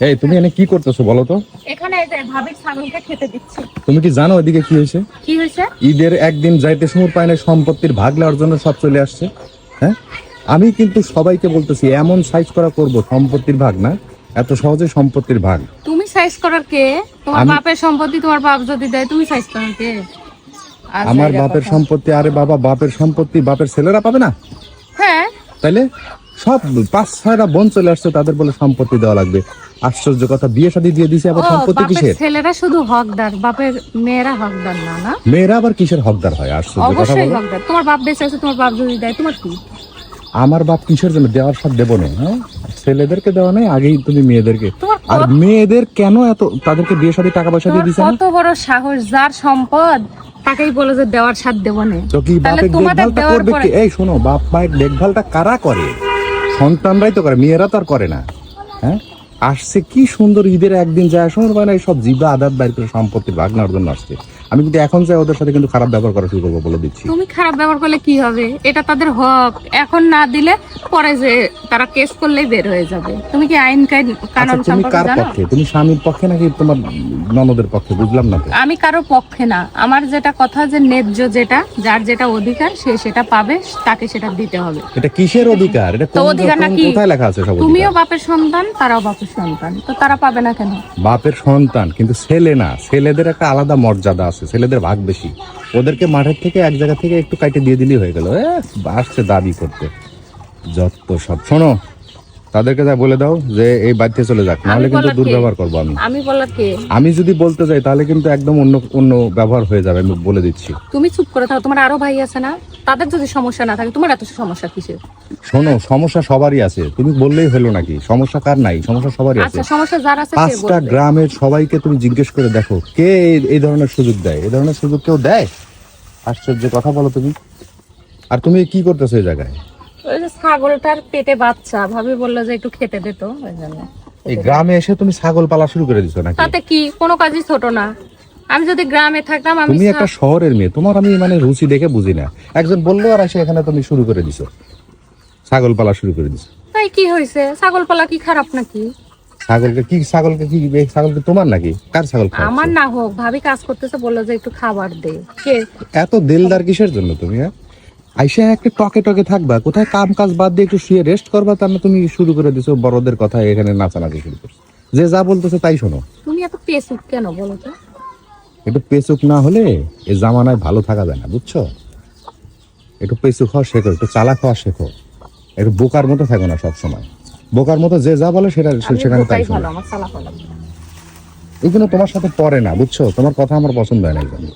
এই তুমি এনে কি করতেছো বলো তো? এখানে এই যে ভাবির ছাগলকে খেতে দিচ্ছি। তুমি কি জানো এদিকে কি হয়েছে? কি হয়েছে? ঈদের একদিন যাইতে সময় পায় না সম্পত্তির ভাগ নেওয়ার জন্য সব চলে আসছে। হ্যাঁ? আমি কিন্তু সবাইকে বলতেছি এমন সাইজ করা করব সম্পত্তির ভাগ না এত সহজে সম্পত্তির ভাগ। তুমি সাইজ করার কে? তোমার বাপের সম্পত্তি তোমার বাপ যদি দেয় তুমি সাইজ করার কে? আচ্ছা, আমার বাপের সম্পত্তি আরে বাবা বাপের সম্পত্তি বাপের ছেলেরা পাবে না? হ্যাঁ। তাইলে? সব পাঁচ ছয়টা বোন চলে আসছে তাদের বলে সম্পত্তি দেওয়া লাগবে। আশ্চর্য কথা বিয়ে শাদী দিয়ে দিছে আবার সম্পত্তি কিসের? ছেলেরা শুধু হকদার বাপের মেয়েরা হকদার না না? মেয়েরা আবার কিসের হকদার হয়? আশ্চর্য কথা অবশ্যই হকদার। তোমার বাপ বেঁচে আছে তোমার বাপ যদি দেয় তোমার কি? আমার বাপ কিসের জন্য? দেওয়ার সাথ দেবো না হ্যাঁ? ছেলেদেরকে দেওয়া নেই আগেই তুমি মেয়েদেরকে। আর মেয়েদের কেন এত তাদেরকে বিয়ে শাদী টাকা পয়সা দিয়ে দিছে কত বড় সাহস যার সম্পদ তাকেই বলে যে দেওয়ার সাথ দেবো না। তো কি বাপের দেখভালটা করবে কি? এই শোনো বাপ মায়ের দেখভালটা কারা করে? সন্তানরাই তো করে মেয়েরা তো আর করে না। হ্যাঁ? আসছে কি সুন্দর ঈদের একদিন যায় সময় পায় না সব জিবা আদাত বাইর করে সম্পত্তির ভাগ নেওয়ার জন্য আসছে। আমি কিন্তু এখন যাই ওদের সাথে কিন্তু খারাপ ব্যবহার করা শুরু করব বলে দিচ্ছি। তুমি খারাপ ব্যবহার করলে কি হবে? এটা তাদের হক। এখন না দিলে পরে যে তারা কেস করলেই বের হয়ে যাবে। তুমি কি আইন কানুন আচ্ছা তুমি কার পক্ষে? তুমি স্বামীর পক্ষে নাকি তোমার ননদের পক্ষে? বুঝলাম না আমি কারও পক্ষে না। আমার যেটা কথা যে ন্যায্য যেটা যার যেটা অধিকার সে সেটা পাবে তাকে সেটা দিতে হবে। এটা কিসের অধিকার? এটা তো কোন-? কোথায় লেখা আছে সব তুমিও বাপের সন্তান তারাও বাপের সন্তান। তো তারা পাবে না কেন? বাপের সন্তান, কিন্তু ছেলে না। ছেলেদের একটা আলাদা মর্যাদা আছে, ছেলেদের ভাগ বেশি। ওদেরকে মাঠের থেকে এক জায়গা থেকে একটু কাইটে দিয়ে দিলেই হয়ে গেল। আসছে দাবি করতে। যত সব, শোনো তাদেরকে যা বলে দাও যে এই বাড়িতে চলে যাক নাহলে কিন্তু দুর্ব্যবহার করব আমি। আমি বলার কে? আমি যদি বলতে যাই তাহলে কিন্তু একদম অন্য অন্য ব্যবহার হয়ে যাবে আমি বলে দিচ্ছি। তুমি চুপ করে থাকো তোমার আরও ভাই আছে না? তাদের যদি সমস্যা না থাকে তোমার এত সমস্যা কিসের? শোনো সমস্যা সবারই আছে। তুমি বললেই হলো নাকি? সমস্যা কার নাই? সমস্যা সবারই আছে। আচ্ছা সমস্যা যার আছে পাঁচটা গ্রামের সবাইকে তুমি জিজ্ঞেস করে দেখো কে এই- এই ধরনের সুযোগ দেয়? এই ধরনের সুযোগ কেউ দেয়? আশ্চর্য কথা বলো তুমি। আর তুমি কি করতেছো এই জায়গায়? ওই যে ছাগলটার পেটে বাচ্চা ভাবি বলল যে একটু খেতে দিত ওই জন্য। এই গ্রামে এসে তুমি ছাগল পালা শুরু করে দিছো নাকি? তাতে কি? কোনো কাজই ছোট না। আমি যদি গ্রামে থাকতাম আমি তুমি একটা শহরের মেয়ে তোমার আমি মানে রুচি দেখে বুঝি না। একজন বলল আর এসে এখানে তুমি শুরু করে দিছো। ছাগল পালা শুরু করে দিছো। তাই কি হয়েছে ছাগল পালা কি খারাপ নাকি? ছাগলকে কি ছাগলকে কি এই ছাগলকে তোমার নাকি? কার ছাগল? আমার না হোক ভাবি কাজ করতেছে বলল যে একটু খাবার দে। কে? এত দিলদার কিসের জন্য তুমি হ্যাঁ? আইসা একটা টকে টকে থাকবা কোথায় কাম কাজ বাদ দিয়ে একটু শুয়ে রেস্ট করবা তার না তুমি শুরু করে দিছো বড়দের কথা এখানে নাচানাচি শুরু করছ। যে যা বলতেছে তাই শোনো। তুমি এত পেসুক কেন বলো তো? একটু পেচুক না হলে এই জামানায় ভালো থাকা যায় না বুঝছ? একটু পেচুক হওয়া শেখো একটু চালাক হওয়া শেখো। একটু বোকার মতো থাকো না সবসময়। বোকার মতো যে যা বলে সেটা সেখানে তাই শোনো। এগুলো তোমার সাথে পড়ে না বুঝছ? তোমার কথা আমার পছন্দ হয় না এগুলো